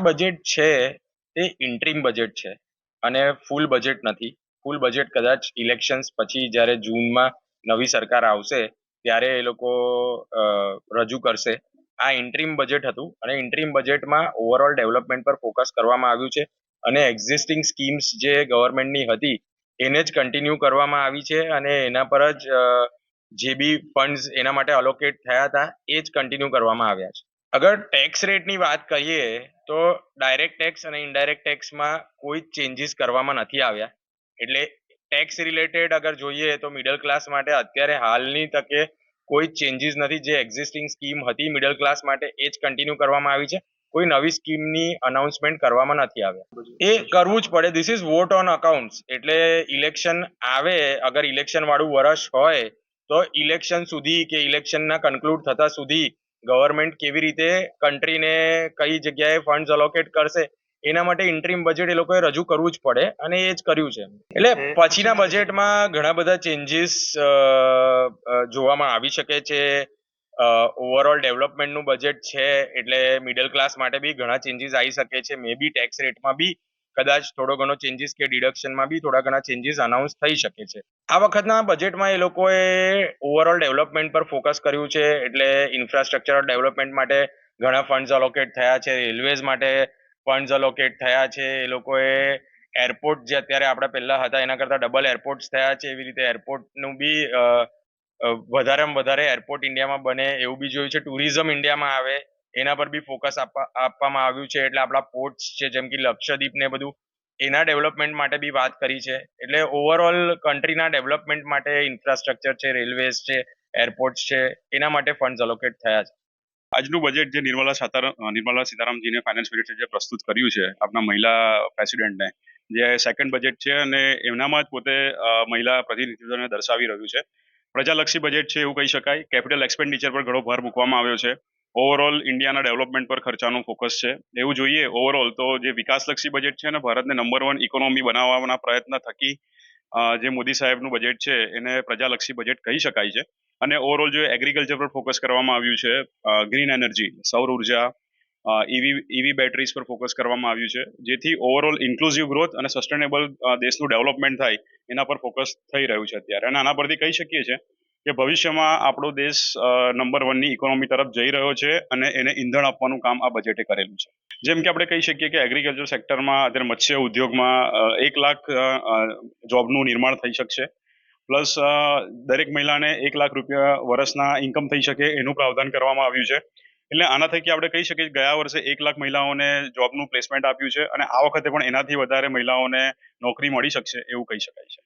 Budget છે એ interim budget છે. અને ફૂલ બજેટ નથી. ફૂલ બજેટ કદાચ ઇલેક્શન્સ પછી જ્યારે જૂનમાં નવી સરકાર આવશે, ત્યારે એ લોકો રજૂ કરશે. આ ઇન્ટ્રીમ બજેટ હતું અને ઇન્ટ્રીમ બજેટમાં ઓવરઓલ ડેવલપમેન્ટ પર ફોકસ કરવામાં આવ્યું છે અને એક્ઝિસ્ટિંગ સ્કીમ્સ જે ગવર્મેન્ટની હતી, એને જ કન્ટિન્યુ કરવામાં આવી છે અને એના પર જ જે બી ફંડ્સ એના માટે અલોકેટ થયા હતા, એ જ કન્ટિન્યુ કરવામાં આવ્યા છે. અગર ટેક્સ રેટની વાત કરીએ તો ડાયરેક્ટ ટેક્સ અને ઇનડાયરેક્ટ ટેક્સમાં કોઈ ચેન્જીસ કરવામાં નથી આવ્યા. એટલે ટેક્સ રિલેટેડ અગર જોઈએ તો મિડલ ક્લાસ માટે અત્યારે હાલની તકે કોઈ ચેન્જીસ નથી. જે એક્ઝિસ્ટિંગ સ્કીમ હતી મિડલ ક્લાસ માટે એ જ કન્ટિન્યુ કરવામાં આવી છે. કોઈ નવી સ્કીમની અનાઉન્સમેન્ટ કરવામાં નથી આવ્યા. એ કરવું જ પડે. This is vote on accounts એટલે ઇલેક્શન આવે, અગર ઇલેક્શન વાળું વર્ષ હોય, તો ઇલેક્શન સુધી કે ઇલેક્શનના કન્ક્લુડ થતા સુધી ગવર્મેન્ટ કેવી રીતે કન્ટ્રીને કઈ જગ્યાએ ફંડ્સ અલોકેટ કરશે એના માટે ઇન્ટ્રીમ બજેટ એ લોકોએ રજૂ કરવું જ પડે અને એ જ કર્યું છે. એટલે પછીના બજેટમાં ઘણા બધા ચેન્જીસ જોવામાં આવી શકે છે. ઓવરઓલ ડેવલપમેન્ટનું બજેટ છે એટલે મિડલ ક્લાસ માટે બી ઘણા ચેન્જીસ આવી શકે છે. મે બી ટેક્સ રેટમાં બી કદાચ થોડો ઘણો ચેન્જીસ કે ડિડક્શનમાં બી થોડા ઘણા ચેન્જીસ અનાઉન્સ થઈ શકે છે. આ વખતના બજેટમાં એ લોકોએ ઓવરઓલ ડેવલપમેન્ટ પર ફોકસ કર્યું છે, એટલે ઇન્ફ્રાસ્ટ્રક્ચર ડેવલપમેન્ટ માટે ઘણા ફંડ્સ અલોકેટ થયા છે રેલવેઝ માટે ફંડ્સ અલોકેટ થયા છે, એ લોકોએ એરપોર્ટ જે અત્યારે આપણે પહેલા હતા, એના કરતાં ડબલ એરપોર્ટ્સ થયા છે, એવી રીતે એરપોર્ટનું બી વધારેમાં વધારે એરપોર્ટ ઇન્ડિયામાં બને એવું બી જોયું છે. ટુરિઝમ ઇન્ડિયામાં આવે એના પર બી ફોકસ આપવા, આપવામાં આવ્યું છે. એટલે આપણા પોર્ટ્સ છે, જેમ કે લક્ષદ્વીપ ને બધું, એના ડેવલપમેન્ટ માટે બી વાત કરી છે. એટલે ઓવરઓલ કન્ટ્રીના ડેવલપમેન્ટ માટે ઇન્ફ્રાસ્ટ્રક્ચર છે રેલવેઝ છે એરપોર્ટ્સ છે, એના માટે ફંડ અલોકેટ થયા છે. આજનું બજેટ જે નિર્મલા સીતારામ નિર્મલા સીતારામજીને ફાઇનાન્સ મિનિસ્ટર જે પ્રસ્તુત કર્યું છે આપણા મહિલા પ્રેસિડેન્ટને જે સેકન્ડ બજેટ છે અને એમનામાં જ પોતે મહિલા પ્રતિનિધિત્વને દર્શાવી રહ્યું છે. પ્રજાલક્ષી બજેટ છે એવું કહી શકાય. કેપિટલ એક્સપેન્ડિચર પર ઘણો ભાર મૂકવામાં આવ્યો છે. ઓવરઓલ ઇન્ડિયાના ડેવલપમેન્ટ પર ખર્ચાનું ફોકસ છે. એવું જોઈએ ઓવરઓલ તો જે વિકાસલક્ષી બજેટ છે ને, ભારતને નંબર વન ઇકોનોમી બનાવવાના પ્રયત્ન થકી જે મોદી સાહેબનું બજેટ છે, એને પ્રજાલક્ષી બજેટ કહી શકાય છે. અને ઓવરઓલ જો એગ્રીકલ્ચર પર ફોકસ કરવામાં આવ્યું છે ગ્રીન એનર્જી સૌર ઊર્જા ઈવી ઈવી બેટરીઝ પર ફોકસ કરવામાં આવ્યું છે, જેથી ઓવરઓલ ઇન્ક્લુઝિવ ગ્રોથ અને સસ્ટેનેબલ દેશનું ડેવલપમેન્ટ થાય, એના પર ફોકસ થઈ રહ્યું છે અત્યારે. અને આના પરથી કહી શકીએ છીએ કે ભવિષ્યમાં આપણો દેશ નંબર વનની ઇકોનોમી તરફ જઈ રહ્યો છે અને એને ઈંધણ આપવાનું કામ આ બજેટે કરેલું છે. જેમ કે આપણે કહી શકીએ કે એગ્રીકલ્ચર સેક્ટરમાં અત્યારે મત્સ્ય ઉદ્યોગમાં એક લાખ જોબનું નિર્માણ થઈ શકશે. પ્લસ દરેક મહિલાને એક લાખ રૂપિયા વર્ષના ઇન્કમ થઈ શકે એનું પ્રાવધાન કરવામાં આવ્યું છે. એટલે આના થકી આપણે કહી શકીએ કે ગયા વર્ષે એક લાખ મહિલાઓને જોબનું પ્લેસમેન્ટ આપ્યું છે અને આ વખતે પણ એનાથી વધારે મહિલાઓને નોકરી મળી શકશે એવું કહી શકાય છે.